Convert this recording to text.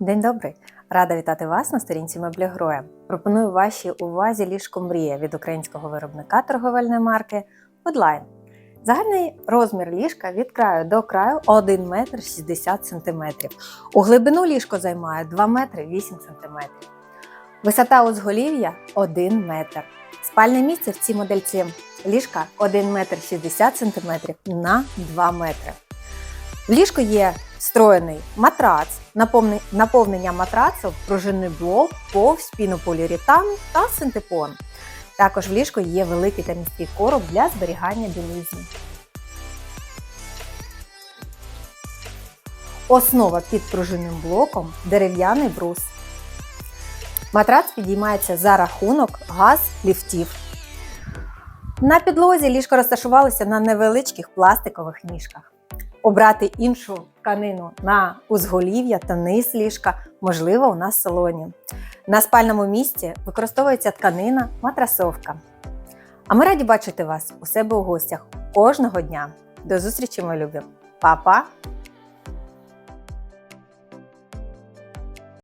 День добрий! Рада вітати вас на сторінці меблі Гроя. Пропоную вашій увазі ліжко Мрія від українського виробника торговельної марки Woodline. Загальний розмір ліжка від краю до краю 1 метр 60 см. У глибину ліжко займає 2 метри 8 см. Висота узголів'я 1 метр. Спальне місце в цій модельці ліжка 1 метр 60 см на 2 метри. В ліжку є встроєний матрац, наповнення матрацу, пружинний блок, повз, пінополіуретан та синтепон. Також в ліжку є великий та міський короб для зберігання білизни. Основа під пружинним блоком дерев'яний брус. Матрац підіймається за рахунок газ-ліфтів. На підлозі ліжко розташувалося на невеличких пластикових ніжках. Обрати іншу тканину на узголів'я та низ ліжка можливо у нас в салоні. На спальному місці використовується тканина матрасовка. А ми раді бачити вас у себе у гостях кожного дня. До зустрічі, мої любі! Па-па!